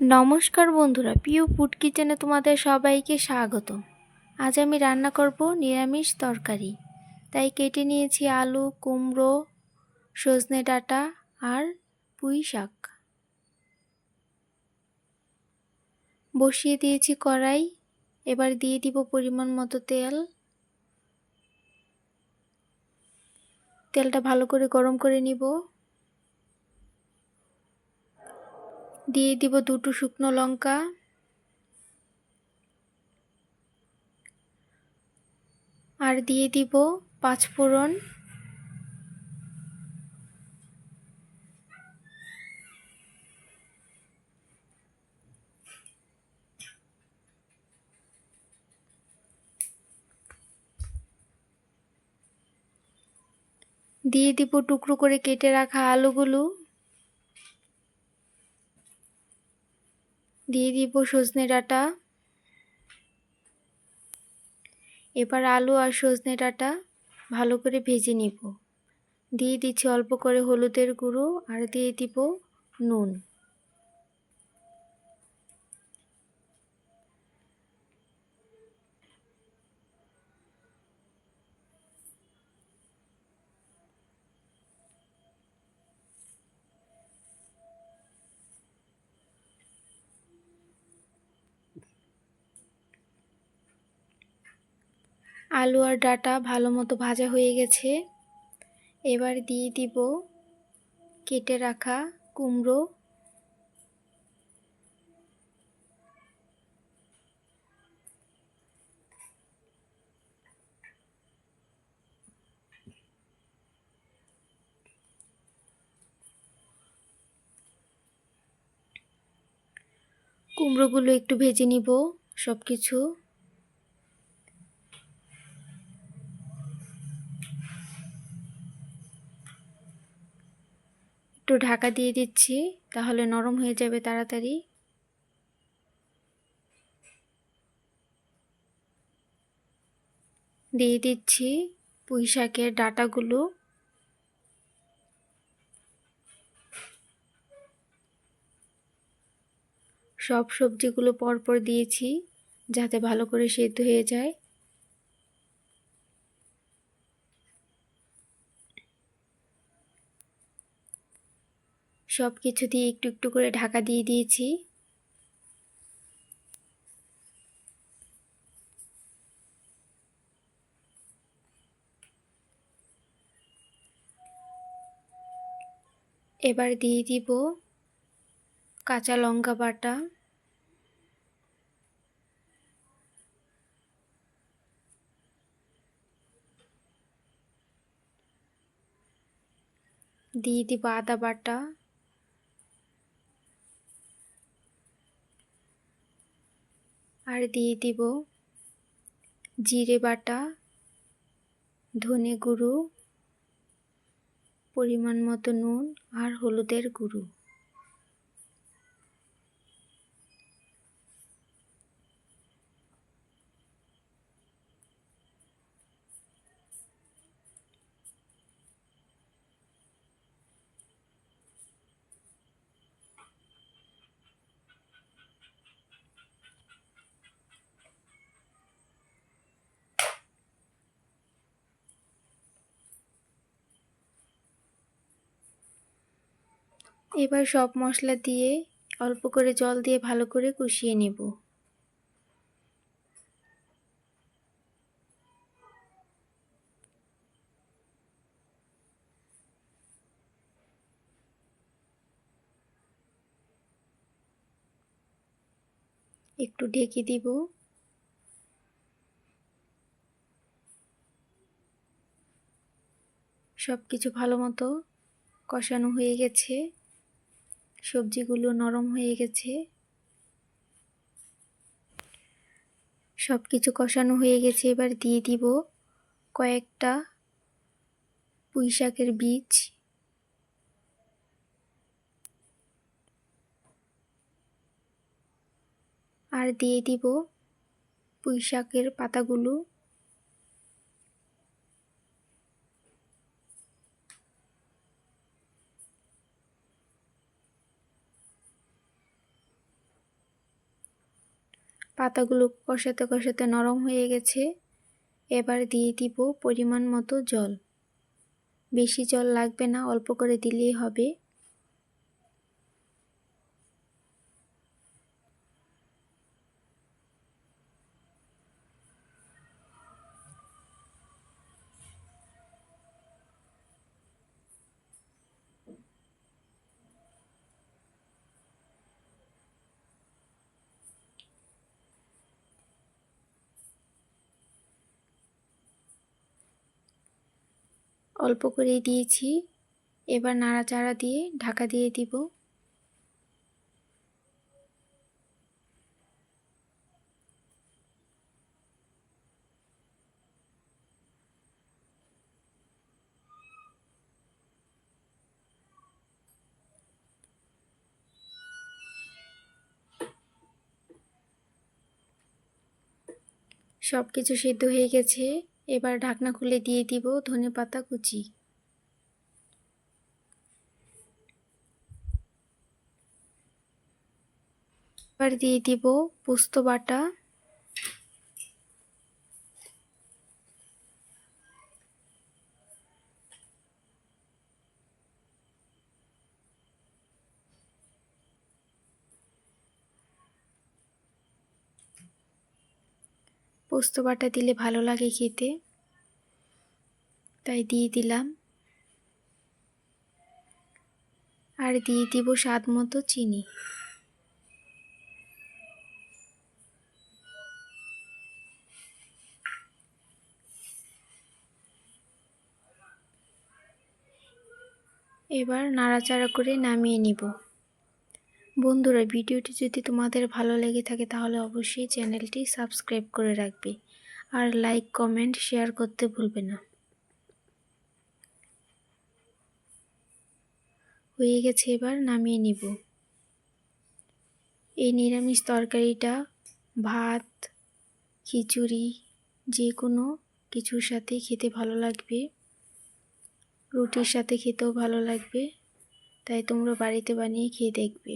নমস্কার বন্ধুরা, পিউ ফুড কিচেনে তোমাদের সবাইকে স্বাগত। আজ আমি রান্না করব নিরামিষ তরকারি। তাই কেটে নিয়েছি আলু, কুমড়ো, সজনে ডাঁটা আর পুঁই শাক। বসিয়ে দিয়েছি কড়াই, এবার দিয়ে দিব পরিমাণ মতো তেল। তেলটা ভালো করে গরম করে নিব। দিয়ে দিব দুটো শুকনো লঙ্কা। আর দিয়ে দিব পাঁচ ফোড়ন। দিয়ে দিব টুকরো করে কেটে রাখা আলুগুলো। দিয়ে দিব সজনে ডাঁটা। এবার আলু আর সজনে ডাঁটা ভালো করে ভেজে নিব। দিয়ে দিচ্ছি অল্প করে হলুদের গুঁড়ো আর দিয়ে দিব নুন। আলু আর ডাটা ভালো মতো ভাজা হয়ে গেছে। এবার দিয়ে দিব কেটে রাখা কুমড়ো। কুমড়োগুলো একটু ভেজে নিব সব কিছু একটু ঢাকা দিয়ে দিচ্ছি, তাহলে নরম হয়ে যাবে তাড়াতাড়ি। দিয়ে দিচ্ছি পুঁই শাকের ডাটাগুলো। সব সবজিগুলো পরপর দিয়েছি, যাতে ভালো করে সেদ্ধ হয়ে যায়। সব কিছু দিয়ে একটু একটু করে ঢাকা দিয়ে দিয়েছি। এবার দিয়ে দিব কাঁচা লঙ্কা বাটা। দিয়ে দিব আদা বাটা। আর দিয়ে দিব জিরে বাটা ধনে গুঁড়ো পরিমাণ মতো নুন আর হলুদের গুঁড়ো। এবার সব মশলা দিয়ে অল্প করে জল দিয়ে ভালো করে কষিয়ে নেব। একটু ঢেকে দিব। সব কিছু ভালো মতো কষানো হয়ে গেছে। সবজিগুলো নরম হয়ে গেছে। সব কিছু কষানো হয়ে গেছে, এবার দিয়ে দিব কয়েকটা পুঁই শাকের বীজ। আর দিয়ে দিব পুঁই শাকের পাতাগুলো। পাতাগুলো কষাতে কষাতে নরম হয়ে গেছে। এবার দিয়ে দিব পরিমাণ মতো জল। বেশি জল লাগবে না, অল্প করে দিলেই হবে। অল্প করেই দিয়েছি। এবার নাড়াচাড়া দিয়ে ঢাকা দিয়ে দিব। সব কিছু সিদ্ধ হয়ে গেছে। এবার ঢাকনা খুলে দিয়ে দিব ধনে পাতা কুচি। এবার দিয়ে দিব পোস্ত বাটা। পোস্ত বাটা দিলে ভালো লাগে খেতে। তাই দিয়ে দিলাম। আর দিয়ে দিব স্বাদ মতো চিনি। এবার নাড়াচাড়া করে নামিয়ে নিব। বন্ধুরা, ভিডিওটি যদি তোমাদের ভালো লেগে থাকে তাহলে অবশ্যই চ্যানেলটি সাবস্ক্রাইব করে রাখবে। আর লাইক, কমেন্ট, শেয়ার করতে ভুলবে না। হয়ে গেছে এবার নামিয়ে নিব। এই নিরামিষ তরকারিটা, ভাত, খিচুড়ি যে কোনো কিছুর সাথে খেতে ভালো লাগবে। রুটির সাথে খেতেও ভালো লাগবে। তাই তোমরা বাড়িতে বানিয়ে খেয়ে দেখবে।